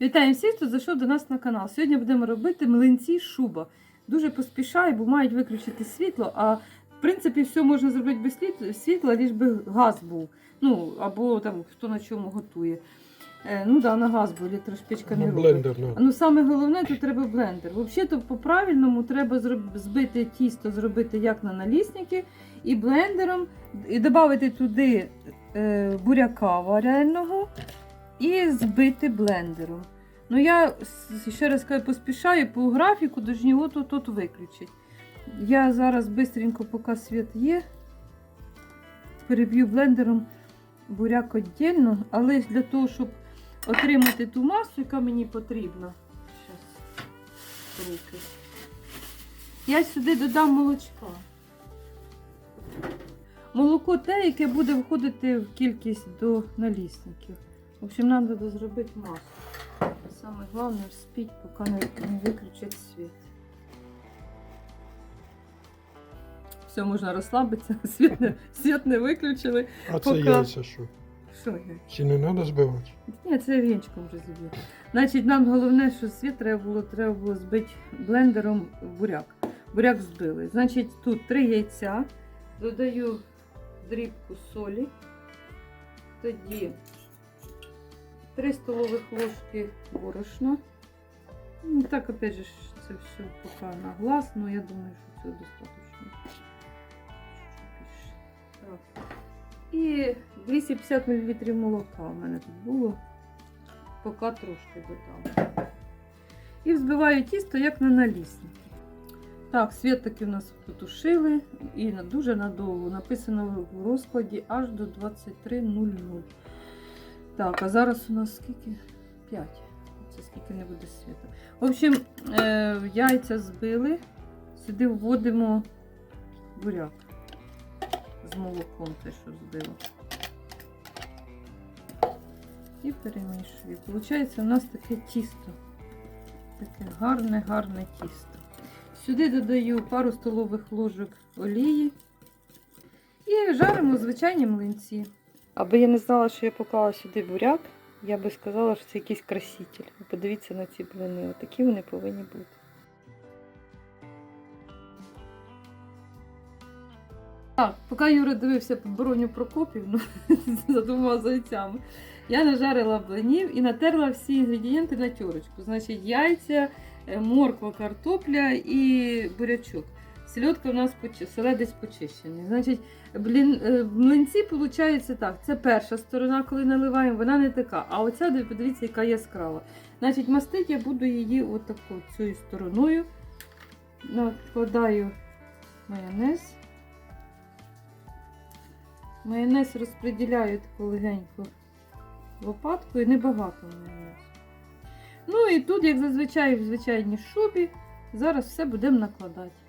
Вітаємо всіх, хто зайшов до нас на канал. Сьогодні будемо робити млинці шуба. Дуже поспішаю, бо мають виключити світло. А в принципі, все можна зробити без світла, ліж би газ був. Ну, або там хто на чому готує. Е, ну да, на газ, бо електрошпічка не робить. блендер надо. Ну, саме головне, тут треба блендер. Взагалі, по-правильному треба збити тісто, зробити як на налісники, і блендером, і додати туди е, буряка вареного і збити блендером. Ну, я ще раз кажу, поспішаю по графіку, дожні от тут виключить. Я зараз швидко, поки світ є, переб'ю блендером буряк віддільно, але для того, щоб отримати ту масу, яка мені потрібна. Я сюди додам молочка. Молоко те, яке буде входити в кількість до налісників. В общем, нам треба зробити масу. Саме головне вспіть, поки не, виключать світ. Все, можна розслабитися, світ не, світ не виключили. А це поки- яйця що? Що я? Чи не треба збивати? Ні, це вінчиком вже зіб'є. Значить, нам головне, що світ треба було, треба було збити блендером буряк. Буряк збили. Значить, тут три яйця. Додаю дрібку солі. Тоді 3 столових ложки борошна. Ну, так, опять же, це все поки на глаз, але я думаю, що це достатньо. І 250 мл молока у мене тут було. Поки трошки додам. І взбиваю тісто, як на налісники. Так, світ таки в нас потушили і дуже надовго. Написано в розкладі аж до 23.00. Так, а зараз у нас скільки? 5. Це скільки не буде світа. В общем, е, яйця збили. Сюди вводимо буряк з молоком, те, що збило. І перемішую. Получається у нас таке тісто. Таке гарне, гарне тісто. Сюди додаю пару столових ложок олії і жаримо звичайні млинці. Аби я не знала, що я поклала сюди буряк, я би сказала, що це якийсь краситель. Подивіться на ці блини, такі вони повинні бути. Так, поки Юра дивився по Бороню Прокопівну за двома зайцями, я нажарила блинів і натерла всі інгредієнти на терочку. Значить, яйця, е, морква, картопля і бурячок. Сельодка у нас почи... селедець почищений. Значить, блін, е, млинці виходить так. Це перша сторона, коли наливаємо, вона не така. А оця, подивіться, яка яскрава. Значить, мастити я буду її отако цією стороною. Накладаю майонез. Майонез розподіляю таку легенько лопаткою, небагато майонезу. Ну і тут, як зазвичай в звичайній шубі, зараз все будемо накладати.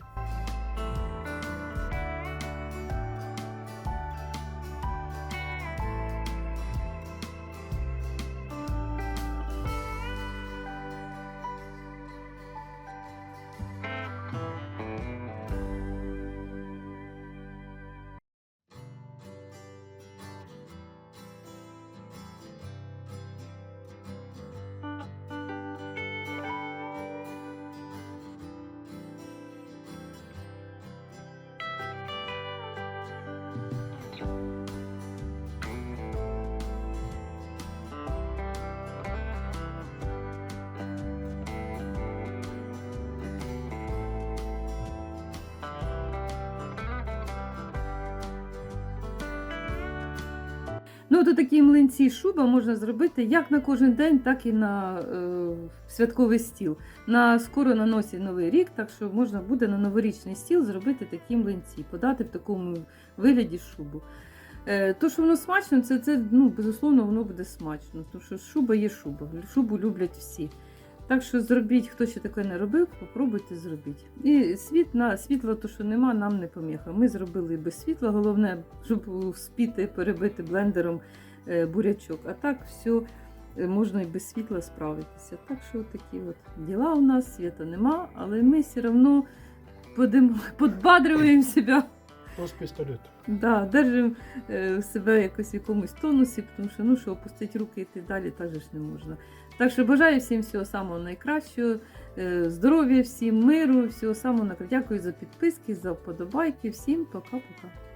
you. Ну, такі млинці шуба можна зробити як на кожен день, так і на е, святковий стіл. На скоро на носі новий рік, так що можна буде на новорічний стіл зробити такі млинці, подати в такому вигляді шубу. Е, то, що воно смачно, це, це ну, безусловно, воно буде смачно. Тому що шуба є шуба. Шубу люблять всі. Так що зробіть, хто ще таке не робив, попробуйте зробіть. І світ на світла, то що нема, нам не поміха. Ми зробили без світла. Головне, щоб спіти, перебити блендером е, бурячок. А так все можна і без світла справитися. Так що такі от діла у нас, світа нема, але ми все одно подбадриваємо себе. Ось пістолет. Да, держимо е, себе якось в якомусь тонусі, тому що ну що опустити руки і йти далі так же ж не можна. Так що бажаю всім всього самого найкращого, е, здоров'я всім, миру, всього самого найкращого. Дякую за підписки, за вподобайки. Всім пока-пока.